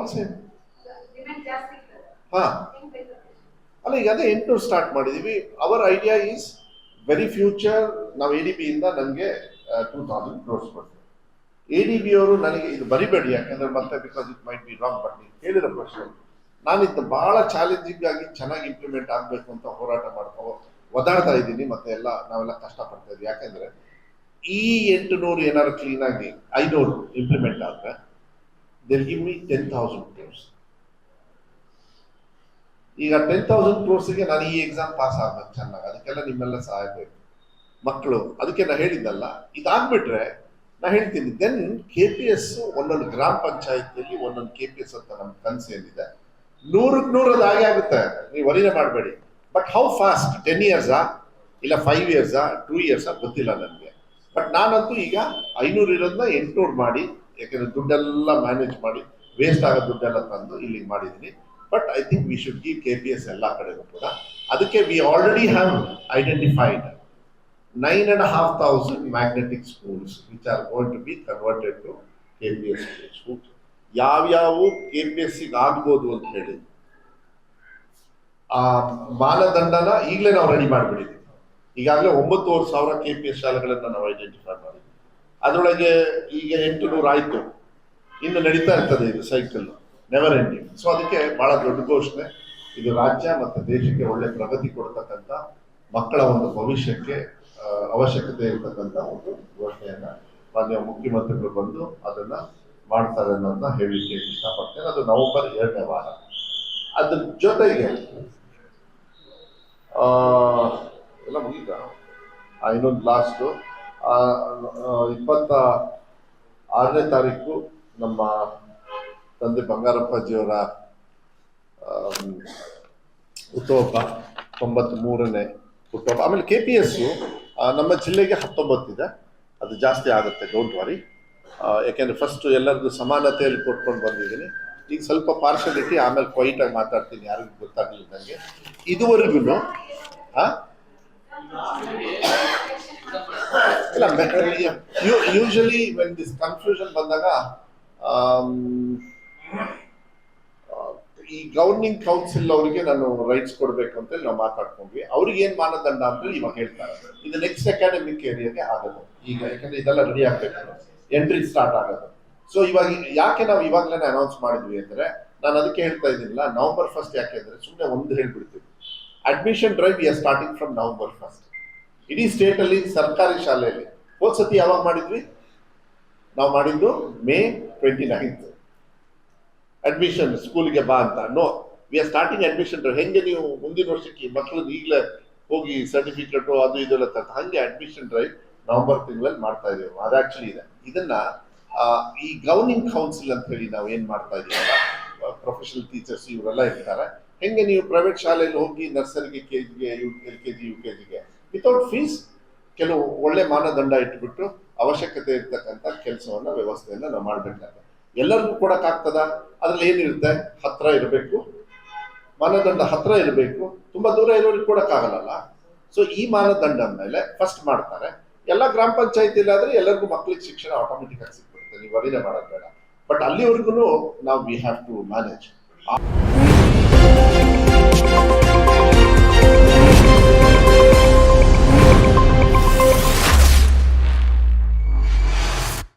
All same ಹಾ ಅಲ್ಲ, ಈಗ ಅದೇ ಎಂಟುನೂರು ಸ್ಟಾರ್ಟ್ ಮಾಡಿದೀವಿ. Our idea is very future ನಾವು ಎ ಡಿ ಬಿ ಇಂದ ನನಗೆ two thousand crores A D B ಅವರು ನನಗೆ ಇದು ಬರಿಬೇಡಿ, ಯಾಕಂದ್ರೆ ಮತ್ತೆ because it might be wrong but ನೀವು ಕೇಳಿರೋ ಪ್ರಶ್ನೆ. ನಾನಿದ್ದು ಬಹಳ ಚಾಲೆಂಜಿಂಗ್ ಆಗಿ ಚೆನ್ನಾಗಿ ಇಂಪ್ಲಿಮೆಂಟ್ ಆಗಬೇಕು ಅಂತ ಹೋರಾಟ ಮಾಡ್ತಾ ಒದಾಡ್ತಾ ಇದ್ದೀನಿ, ಮತ್ತೆ ಎಲ್ಲ ನಾವೆಲ್ಲ ಕಷ್ಟಪಡ್ತಾ ಇದ್ದೀವಿ. ಯಾಕಂದ್ರೆ ಈ ಎಂಟು ನೂರು ಏನಾದ್ರು ಕ್ಲೀನ್ ಆಗಿ ಐನೂರು ಇಂಪ್ಲಿಮೆಂಟ್ ಆದ್ರೆ ದಿಲ್ give me ten thousand crores ಈಗ ಟೆನ್ ತೌಸಂಡ್ ಕ್ರೋರ್ಸ್ಗೆ ನಾನು ಈ ಎಕ್ಸಾಮ್ ಪಾಸ್ ಆಗ್ಬೇಕು ಚೆನ್ನಾಗಿ, ಅದಕ್ಕೆಲ್ಲ ನಿಮ್ಮೆಲ್ಲ ಸಹಾಯ ಬೇಕು. ಮಕ್ಕಳು, ಅದಕ್ಕೆ ನಾ ಹೇಳಿದ್ದಲ್ಲ, ಇದಾಗ್ಬಿಟ್ರೆ ನಾ ಹೇಳ್ತೀನಿ ದೆನ್ ಕೆ ಪಿ ಎಸ್ ಒಂದೊಂದು ಗ್ರಾಮ ಪಂಚಾಯತಿಯಲ್ಲಿ ಒಂದೊಂದು ಕೆ ಪಿ ಎಸ್ ಅಂತ ನಮ್ಮ ಕನಸು ಏನಿದೆ ನೂರಕ್ಕೆ ನೂರು ಅದು ಹಾಗೆ ಆಗುತ್ತೆ. ನೀವು ವರಿನೇ ಮಾಡಬೇಡಿ. ಬಟ್ ಹೌ ಫಾಸ್ಟ್ ಟೆನ್ ಇಯರ್ಸಾ ಇಲ್ಲ ಫೈವ್ ಇಯರ್ಸಾ ಟೂ ಇಯರ್ಸಾ ಗೊತ್ತಿಲ್ಲ ನನಗೆ. ಬಟ್ ನಾನಂತೂ ಈಗ ಐನೂರು ಇರೋದನ್ನ ಎಂಟುನೂರು ಮಾಡಿ ಯಾಕಂದ್ರೆ ದುಡ್ಡೆಲ್ಲ ಮ್ಯಾನೇಜ್ ಮಾಡಿ ವೇಸ್ಟ್ ಆಗೋ ದುಡ್ಡೆಲ್ಲ ತಂದು ಇಲ್ಲಿಗೆ ಮಾಡಿದ್ದೀನಿ but I think we should give K P S ಎಲ್ಲ ಕಡೆಗೂ ಕೂಡ. ಅದಕ್ಕೆ we already have identified nine and half thousand magnetic schools which are going to be converted to K P S schools ಯಾವ್ಯಾವು ಕೆ ಪಿ ಎಸ್ ಸಿಗೆ ಆಗ್ಬೋದು ಅಂತ ಹೇಳಿ, ಆ ಮಾನದಂಡನ ಈಗಲೇ ನಾವು ರೆಡಿ ಮಾಡಿಬಿಟ್ಟಿದ್ದೀವಿ. ಈಗಾಗಲೇ ಒಂಬತ್ತುವರೆ ಸಾವಿರ ಕೆ ಪಿ ಎಸ್ ಶಾಲೆಗಳನ್ನ ನಾವು ಐಡೆಂಟಿಫೈ ಮಾಡಿದ್ವಿ ಅದರೊಳಗೆ ಈಗ ಎಂಟು ನೂರು ಆಯಿತು. ಇನ್ನು ನಡೀತಾ ಇರ್ತದೆ ಇದು ಸೈಕಲ್ ನೆವರ್ ಎಂಡಿಂಗ್ ಸೊ ಅದಕ್ಕೆ ಬಹಳ ದೊಡ್ಡ ಘೋಷಣೆ. ಇದು ರಾಜ್ಯ ಮತ್ತು ದೇಶಕ್ಕೆ ಒಳ್ಳೆ ಪ್ರಗತಿ ಕೊಡ್ತಕ್ಕಂಥ ಮಕ್ಕಳ ಒಂದು ಭವಿಷ್ಯಕ್ಕೆ ಅವಶ್ಯಕತೆ ಇರ್ತಕ್ಕಂಥ ಒಂದು ಘೋಷಣೆಯನ್ನ ಮಾನ್ಯ ಮುಖ್ಯಮಂತ್ರಿಗಳು ಬಂದು ಅದನ್ನ ಮಾಡ್ತಾರೆ ಅನ್ನೋದನ್ನ ಹೇಳಲಿಕ್ಕೆ ಇಷ್ಟಪಡ್ತೇನೆ. ಅದು ನವೆಂಬರ್ ಎರಡನೇ ವಾರ. ಅದ್ರ ಜೊತೆಗೆ ಎಲ್ಲ ಮುಗಿತ? ಇನ್ನೊಂದು ಲಾಸ್ಟು ಇಪ್ಪತ್ತ ಆರನೇ ತಾರೀಕು ನಮ್ಮ ತಂದೆ ಬಂಗಾರಪ್ಪಾಜಿಯವರ ಹುಟ್ಟುಹಬ್ಬ ತೊಂಬತ್ತ್ ಮೂರನೇ ಹುಟ್ಟುಹಬ್ಬ. ಆಮೇಲೆ ಕೆ ಪಿ ಎಸ್ ನಮ್ಮ ಜಿಲ್ಲೆಗೆ ಹತ್ತೊಂಬತ್ತಿದೆ. ಅದು ಜಾಸ್ತಿ ಆಗುತ್ತೆ ಡೋಂಟ್ ವರಿ ಯಾಕೆಂದ್ರೆ ಫಸ್ಟ್ ಎಲ್ಲರಿಗೂ ಸಮಾನತೆಯಲ್ಲಿ ಕೊಟ್ಕೊಂಡು ಬಂದಿದ್ದೀನಿ. ಈಗ ಸ್ವಲ್ಪ ಪಾರ್ಶಲಿಟಿ ಆಮೇಲೆ ಕ್ವೈಟ್ ಆಗಿ ಮಾತಾಡ್ತೀನಿ, ಯಾರಿಗೂ ಗೊತ್ತಾಗಲಿಲ್ಲ ನನಗೆ ಇದುವರೆಗೂ ಹಾ ಯೂಶಲಿ ವೆನ್ ದಿಸ್ ಕನ್ಫ್ಯೂಷನ್ ಬಂದಾಗ ಆ, ಈ ಗವರ್ನಿಂಗ್ ಕೌನ್ಸಿಲ್ ಅವರಿಗೆ ನಾನು ರೈಟ್ಸ್ ಕೊಡ್ಬೇಕು ಅಂತ ನಾವು ಮಾತಾಡ್ಕೊಂಡ್ವಿ. ಅವ್ರಿಗೆ ಏನ್ ಮಾನದಂಡ ಅಂತ ಇವಾಗ ಹೇಳ್ತಾರೆ. ಇದು ನೆಕ್ಸ್ಟ್ ಅಕಾಡೆಮಿಕ್ ಏರಿಯಾಗೆ ಆಗೋದು. ಈಗ ಯಾಕಂದ್ರೆ ಇದೆಲ್ಲ ರೆಡಿ ಆಗ್ಬೇಕು ಎಂಟ್ರಿ ಸ್ಟಾರ್ಟ್ ಆಗೋದು. ಸೊ ಇವಾಗ ಯಾಕೆ ನಾವು ಇವಾಗಲೇ ಅನೌನ್ಸ್ ಮಾಡಿದ್ವಿ ಅಂದ್ರೆ ನಾನು ಅದಕ್ಕೆ ಹೇಳ್ತಾ ಇದ್ದೀನಿಲ್ಲ ನವೆಂಬರ್ ಫಸ್ಟ್ ಯಾಕೆ ಅಂದ್ರೆ ಸುಮ್ಮನೆ ಒಂದು ಹೇಳ್ಬಿಡ್ತೀವಿ admission drive are starting from November first ಇಡೀ ಸ್ಟೇಟ್ ಅಲ್ಲಿ ಸರ್ಕಾರಿ ಶಾಲೆಯಲ್ಲಿ. ಹೋದ್ ಸತಿ ಯಾವಾಗ ಮಾಡಿದ್ವಿ? ನಾವು ಮಾಡಿದ್ದು ಮೇ ಟ್ವೆಂಟಿ ನೈನ್ತ್. ಅಡ್ಮಿಷನ್ ಸ್ಕೂಲ್ಗೆ ಬಾ ಅಂತ. No we are starting admission ಹೆಂಗೆ ನೀವು ಮುಂದಿನ ವರ್ಷಕ್ಕೆ ಮಕ್ಕಳದ್ದು ಈಗಲೇ ಹೋಗಿ ಸರ್ಟಿಫಿಕೇಟು ಅದು ಇದೆಲ್ಲ ತರ್ತ ಹಂಗೆ ಅಡ್ಮಿಷನ್ ಡ್ರೈವ್ ನವೆಂಬರ್ ತಿಂಗಳಲ್ಲಿ ಮಾಡ್ತಾ ಇದೀವಿ ಅದು ಆಕ್ಚುಲಿ ಇದೆ. ಇದನ್ನ ಈ ಗವರ್ನಿಂಗ್ ಕೌನ್ಸಿಲ್ ಅಂತ ಹೇಳಿ ನಾವು ಏನು ಮಾಡ್ತಾ ಇದೀವಲ್ಲ ಪ್ರೊಫೆಷನಲ್ ಟೀಚರ್ಸ್ ಇವರೆಲ್ಲ ಇರ್ತಾರೆ. ಹೆಂಗೆ ನೀವು ಪ್ರೈವೇಟ್ ಶಾಲೆಯಲ್ಲಿ ಹೋಗಿ ನರ್ಸರಿಗೆ ಕೆ ಜಿಗೆ L K G U K ಜಿಗೆ ವಿತೌಟ್ ಫೀಸ್ ಕೆಲವು ಒಳ್ಳೆ ಮಾನದಂಡ ಇಟ್ಬಿಟ್ಟು ಅವಶ್ಯಕತೆ ಇರ್ತಕ್ಕಂಥ ಕೆಲಸವನ್ನ, ವ್ಯವಸ್ಥೆಯನ್ನ ನಾವು ಮಾಡ್ಬೇಕಾಗ್ತದೆ. ಎಲ್ಲರಿಗೂ ಕೊಡಕ್ಕಾಗ್ತದ ಅದ್ರಲ್ಲಿ ಏನಿರುತ್ತೆ? ಹತ್ರ ಇರಬೇಕು. ಮಾನದಂಡ ಹತ್ರ ಇರಬೇಕು. ತುಂಬಾ ದೂರ ಇರೋರಿಗೆ ಕೊಡಕ್ಕಾಗಲ್ಲ ಸೊ ಈ ಮಾನದಂಡ ಮೇಲೆ ಫಸ್ಟ್ ಮಾಡ್ತಾರೆ. ಎಲ್ಲ ಗ್ರಾಮ ಪಂಚಾಯತಿ ಆದ್ರೆ ಎಲ್ಲರಿಗೂ ಮಕ್ಕಳಿಗೆ ಶಿಕ್ಷಣ ಆಟೋಮೆಟಿಕ್ ಆಗಿ ಸಿಕ್ಬಿಡುತ್ತೆ ನೀವು ವರಿನೇ ಮಾಡೋದು ಬೇಡ. ಬಟ್ ಅಲ್ಲಿವರೆಗೂ ನಾವು ವಿ ಹ್ಯಾವ್ ಟು ಮ್ಯಾನೇಜ್